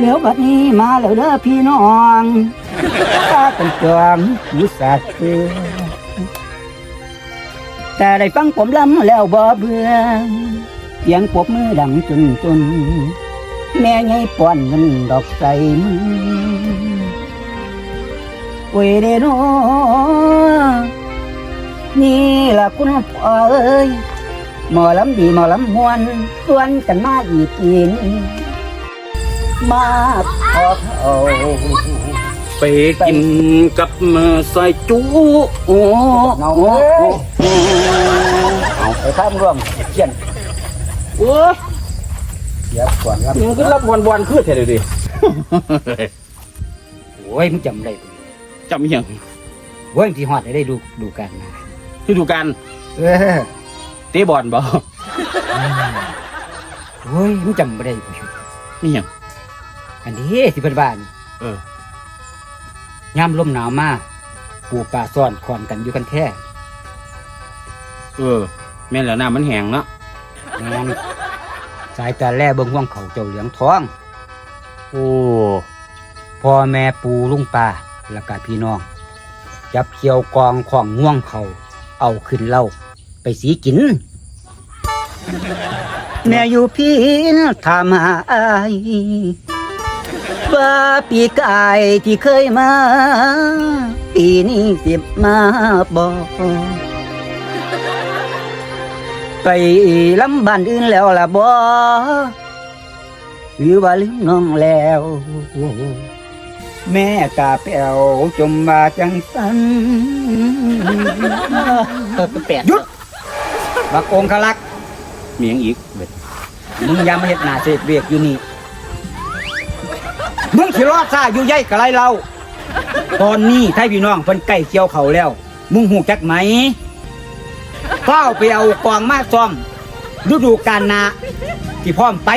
เดี๋ยวบัดนี้มาแล้วเด้อพี่น้องตากันจวงมุสัตว์เสือแต่ได้ฟังผมลำแล้วบ่เบื่อเสียงปบมือดังจนจน แม่ไงป้อนเงินดอกใส่มือโอ้ยเด้อน้อนี่ล่ะคุณพ่อเอ้ยหมอลำดีหมอลำมวนชวนกันมาอีกทีนี้ มาพอเขาไปกินกับมือซอยจูโอ้เงาเอ้ยไปข้ามร่วมเขียนโอ้ยเดี๋ยวก่อนครับมึงก็รับวันวันคือแท้เลยดิโอ้ยมึงจำได้บ่จำยังโอ้ยที่ฮอดได้ได้ดูดูกันนะคือดูกันเออเตะบอลบ่โอ้ยมึงจำไม่ได้ผู้ชมนี่ยัง อันนี้สิเป็นบ้านเออยามลมหนาวมาปูปลาซ่อนคอนกันอยู่กันแท้เออ แม่นแล้วน้ำมันแห้งเนาะงานสายตาแล่เบิ่งห่วงเขาเจ้าเหลืองทองโอ้พ่อแม่ปูลุงป่าแล้วก็พี่น้อง จับเกี่ยวกองของง่วงเขา เอาขึ้นเล่าไปสีกิน แม่อยู่พี่นะถามหาอาย ว่าปีกายที่เคยมา ปีนี้สิบมาบอกไปลำบ้านอื่นแล้วล่ะบ่หรือว่าลืมน้องแล้ว แม่กาแป้วจมมาจังสันแปดหยุดบักองคลักษ์มีหยังอีกเบ็ดมึงอย่ามาเฮ็ดหน้าเสพเบียกอยู่นี่ มึงสิรอดซ่าอยู่ใยกะไรเรา ตอนนี้ไทยพี่น้องเพิ่นใกล้เกี่ยวเขาแล้ว มึงหูจักไหมเฝ้าไปเอากองมาซ่อมฤดูกาลนาที่พร้อมไป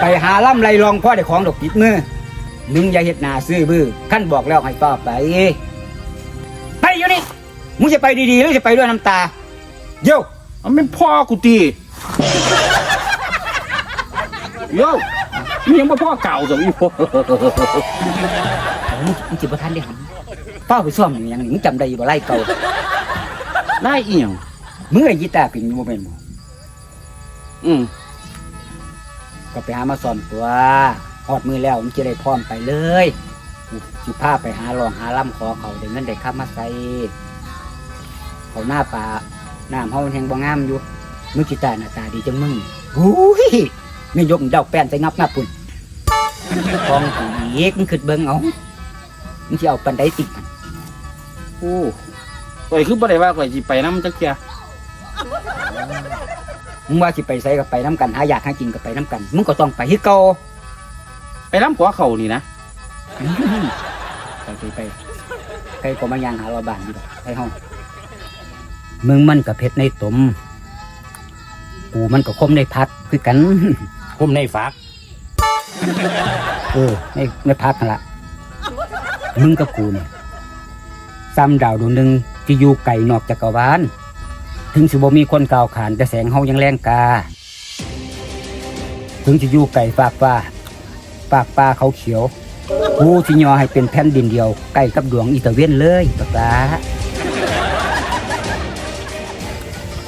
ไปหาล่ำไรลองพ่อได้ของดอกติดมือมึงอย่าเฮ็ดหนาซื้อบื้อขั้นบอกแล้วให้เฝ้าไปไปอยู่นี่มึงจะไปดีๆหรือจะไปด้วยน้ำตาโย่มันเป็นพ่อกูตีโย่ มึงยังบ่พ่อเก่าสมอีพ่อมึงมึงจิบทันได้หำเป้าไปซ่อมอย่างนี้มึงจำได้อยู่บ่ไล่เก่าได้เอียงมึงไอ้กีตาร์เป็นอยู่บ่เป็นบ่อืมก็ไปหามาซ่อมตัวฮอดมือแล้วมึงจะได้พร้อมไปเลยกูสิพาไปหาลองหาล่ำขอเขาได้เงินได้ค่ามาใส่เขาหน้าป่าน้ำเฮาแห่งบ่งามอยู่มึงกีตาร์หน้าตาดีจังมึงหูยไม่ยกเดาแป้นใส่งับงับปุ่น กองกูอีกมึงขึ้นเบิ่งเอามึงสิเอาปันไดติดมันโอ้ข่อยคือบ่ได้ว่าข่อยสิไปนำจักเที่ยมึงว่าสิไปใส่ก็ไปน้ำกันหาอยากหากินก็ไปน้ำกัน มึงก็ต้องไปที่เก่าไปนำขอเขานี่นะไปไปไปใครก็มายางหาว่าบ้านอยู่ดอกไปห้องมึงมันกับเพชรในตมกูมันก็คมในพักคือกันผมในฝาก เออในในพักนั่นละมึงกับกูเนี่ยซ้ำดาวดวงหนึ่งที่อยู่ไกลนอกจักรวาลถึงสิบ่มีคนกล่าวขานแต่แสงเฮายังแรงกา ถึงจะอยู่ไกลฝากฟ้าฝากป่าเขาเขียวกูสิยอให้เป็นแผ่นดินเดียวใกล้กับดวงอีตะเวนเลยปะปา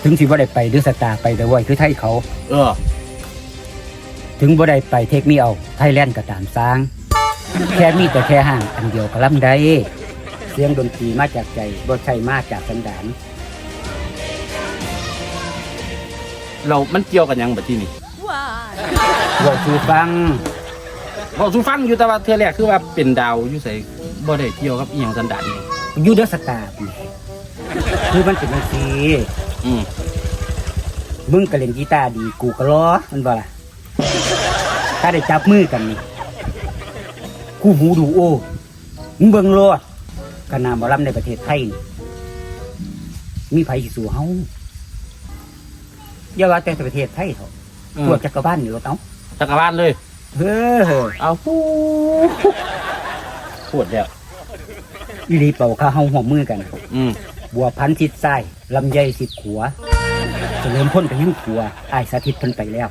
ถึงสิบ่าได้ไปหรือสตาร์ไปแต่ว่าคือไทยเขา เออ ถึงบ่ได้ไปเทคมีเอาไทยแลนด์ก็ตามสร้าง แค่มีแต่แค่ห่างอันเดียวก็ลำได้ เสียงดนตรีมาจากใจบ่ใช่มาจากสันดานเรา มันเกี่ยวกันหยังบัดที่นี่บอกสู่ฟังบอกสูฟังอยู่แต่ว่าเทื่อแรกคือว่าเป็นดาวอยู่ใส่บ่ได้เกี่ยวกับอีหยังสันดานนี่อยู่เด้อสตาร์นี่คือมันเป็นจังซี่อืมมึงก็เล่นกีตาร์ดีกูก็รอมันบ่ล่ะ ถ้าได้จับมือกันนี่กูหูดูโอ้มึงเบิ่งรอดกนามบอลำในประเทศไทยนี่มีไผสิสู่เฮาอย่าว่าแต่ประเทศไทยเถอะอืมทั่วจักรวาลนี่รถเอาจักรวาลเลย เฮ้อเอาฮู้ปวดแล้วอีหลีเป่าข้าเฮาหัวมือกัน อืมบัวพันธุ์ทิศซ้ายลำไยสิบขัวเฉลิมพ้นไปยังขัวอ้ายสาธิตเพิ่นไปแล้ว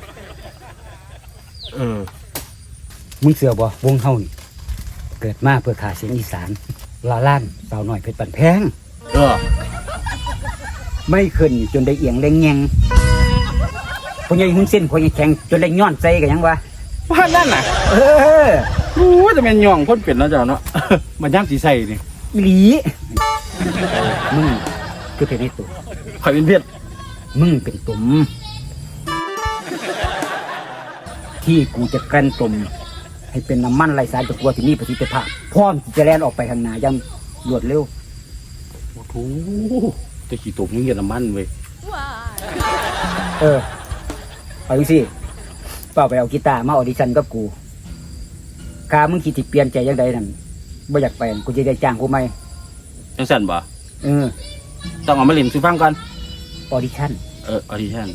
เออ มึงเสือบ่วงเฮานี่เกิดมาเพื่อขาเสียงอีสานลาล้านสาวน้อยเพชรปันแพง เออ ไม่ขึ้นจนได้เอียงได้แงงพอใหญ่หุ่นเส้นพอใหญ่แข็งจนได้ย้อนใจกันยังวะว่านั่นน่ะ เออโอ้ยแต่แม่นย่องคนเป็นเนาะเจ้าเนาะ มันย่ำสีใส่นี่อีหลีมึงคือเป็นไอ้ตุ่มข่อยเป็นเพชรมึงเป็นตุ่ม ที่กูจะกลั่นตุ่มให้เป็นน้ำมันไรสารตะกัวที่มีประสิทธิภาพพร้อมที่จะแล่นออกไปข้างหน้าอยังรวดเร็วโอ้โหจะขี่ตบยังเย็นน้ำมันเว้ยเออเอาดูสิเปล่าไปเอากีตาร์มาออดิชั่นกับกูกามึงคิดที่เปลี่ยนใจยังไงนั่นบ่อยากไปนั่นกูจะได้จ้างกูไหมจังสั่นบ่เออต้องเอามาเล่นสิฟังก่อนออดิชั่นเออออดิชั่น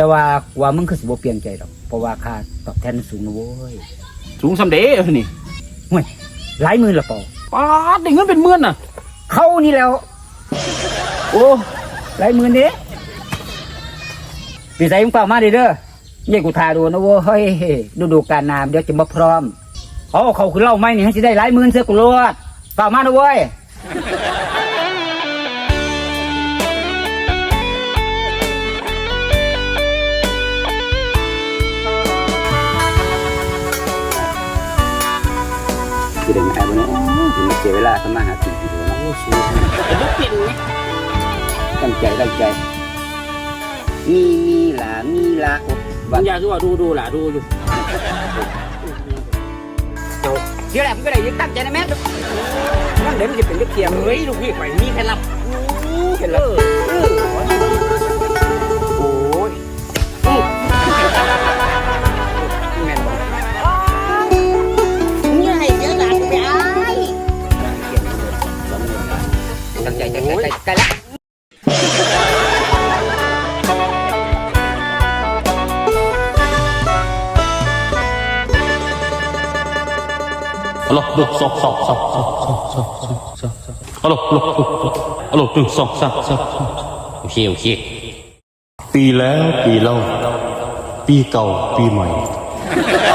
แต่ว่ากูว่ามึงคือสิบ่เปลี่ยนใจหรอกเพราะว่าค่าตอบแทนมันสูงนะเว้ยสูงสำเด็จนี่ห่วยหลายหมื่นละเปล่าป๊าดได้เงินเป็นหมื่นน่ะ เขานี่แล้ว โอ้หลายหมื่นเด้ปีใส่มึงเปล่ามาเด้อเด้อเย่กูทาดูนะเว้ยเฮ้ยดูดูการนามเดี๋ยวจะมาพร้อมเอาเขาคือเล่าไม่นี่ให้สิได้หลายหมื่นเสียกูรวดเปล่ามานะเว้ย คือเด็กมาแอบวันนี้ถึงเสียเวลาทำมาหากินทีเดียวนะโอ้สู้ตั้งใจตั้งใจมีมีหลามีหลาบางอย่างคือว่าดูดูล่ะดูอยู่เดี๋ยวแหละมันก็ได้ยึดตั้งใจนะแม่นั่นเดี๋ยวมันจะเป็นเรื่องเทียมเฮ้ยลูกพี่ไปมีแค่ลับเห็นแล้ว ตั้งใจตั้งใจตั้งใจละฮัลโหลหนึ่งสองสองสองสองสองสองสองสองฮัลโหลฮัลโหลฮัลโหลหนึ่งสองสามสามโอเคโอเคปีแล้วปีเล่า ปีเก่าปีใหม่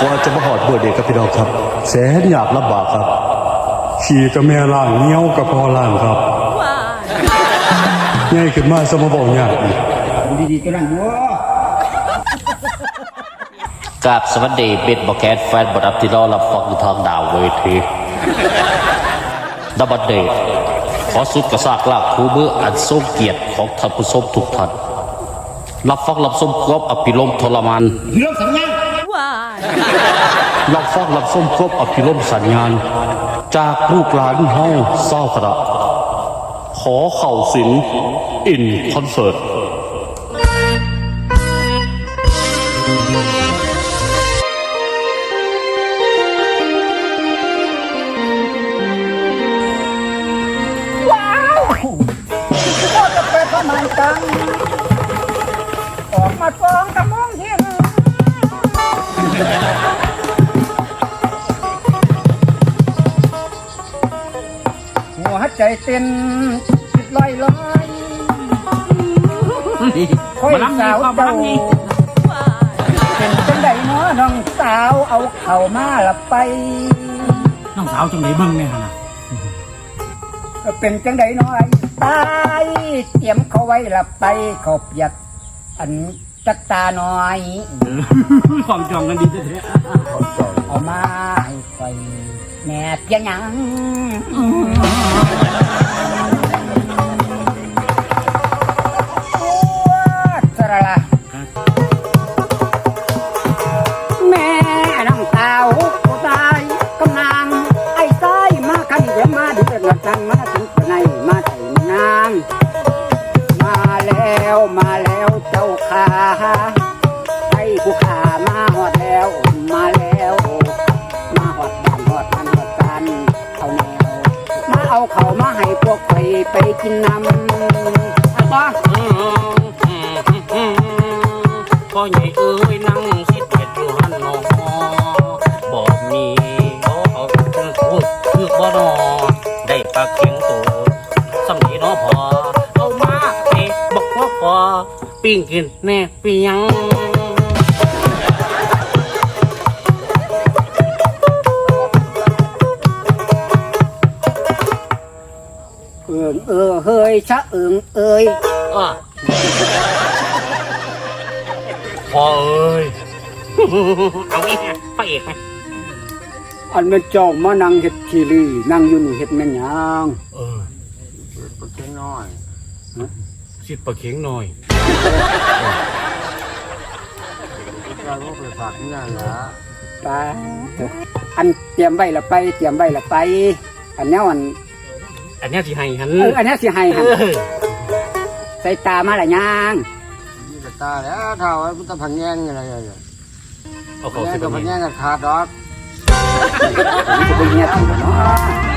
กว่าจะมาหอดเบื่อเด็กกับพี่น้องครับ แสนอยากลำบากครับ ขี่กับแม่ล่างเงี้ยวกับพ่อล่างครับ ง่ายขึ้นมาสมบอกยากอีกดูดีๆกันนั่นวัวกราบสวัสดีเบ็ดบอกแคสแฟนบอดับที่รอรับฟังอยู่ทางดาวเวทีดับบัดเดย์ขอสุดกระซากลากคูมืออันทรงเกียรติของท่านผู้ชมทุกท่านรับฟังรับส้มครบอภิรมทรมานฮีโร่สัญญาณรับฟังรับส้มครบอภิรมสัญญาณ จากลูกหลานเฮาเศร้ากระ อเข่าสินอินคอนเสิร์ตก็จะไปประมาณตังออกมาฟ้องกระมองเห็นหัวใจเต้นจิต ลอยลอยค่อยมาล้ำสานี่วความมาเจ้าล้ำนี่เป็นจังใดเนาะน้องสาวเอาเข่ามาละไป น้องสาวจังไหนเบิ่งเนี่ยนะเป็นจังใดน้อยตายเตรียมเขาไว้ละไปเขาเปียกอันจักตาน้อยความจองกันดีแท้เอามาให้ไปแม่เพียงหยัง ละแม่น้องสาวผู้ตายกำนางไอ้ตายมาคันเดี๋ยวมาเดือดมาทันมาถึงคนไหนมาถึงนางมาแล้วมาแล้วเจ้าขาให้ผู้ขามาหอดแล้วมาแล้วมาหอดบ้านหอดมันหอดกันเอาแนวมาเอาเขามาให้พวกไปไปกินน้ำอะต่อ พ่อใหญ่เอ้ยนั่งคิเห็อดหันนอบอกมีบอกคือพูดคือบ่นอได้ปากแข็งโตสำนีน้อพอเอามาเอ้บอกว่าพอปิ้งกินแน่ปียงเอิงเอ๋ยชะเอิงเอ้ยอะ พ่อเอ้ย เอาอีกนะพระเอกไหมอันเป็นเจ้ามานั่งเฮ็ดทีรีนั่งอยู่นี่เฮ็ดแม่นหยังเออปลาเค็งน้อยสิปลาเข็งหน่อยเราก็ไปฝากนี่นละไปอันเตรียมไว้ละไป เตรียมไว้ละไป อันเนี้ยอันอันเนี้ยสิให้หันเอออันเนี้ยสิให้หั่นใส่ตามาละยังนี่ก็ ตาแล้วเท่าไอ้พุทธพันแยงอะไรอย่างเงี้ยเอาเขาแยสิงปกับลาพันเข็งแยงกับขาดดอก ผมจะเป็นเฮียที่เนาะ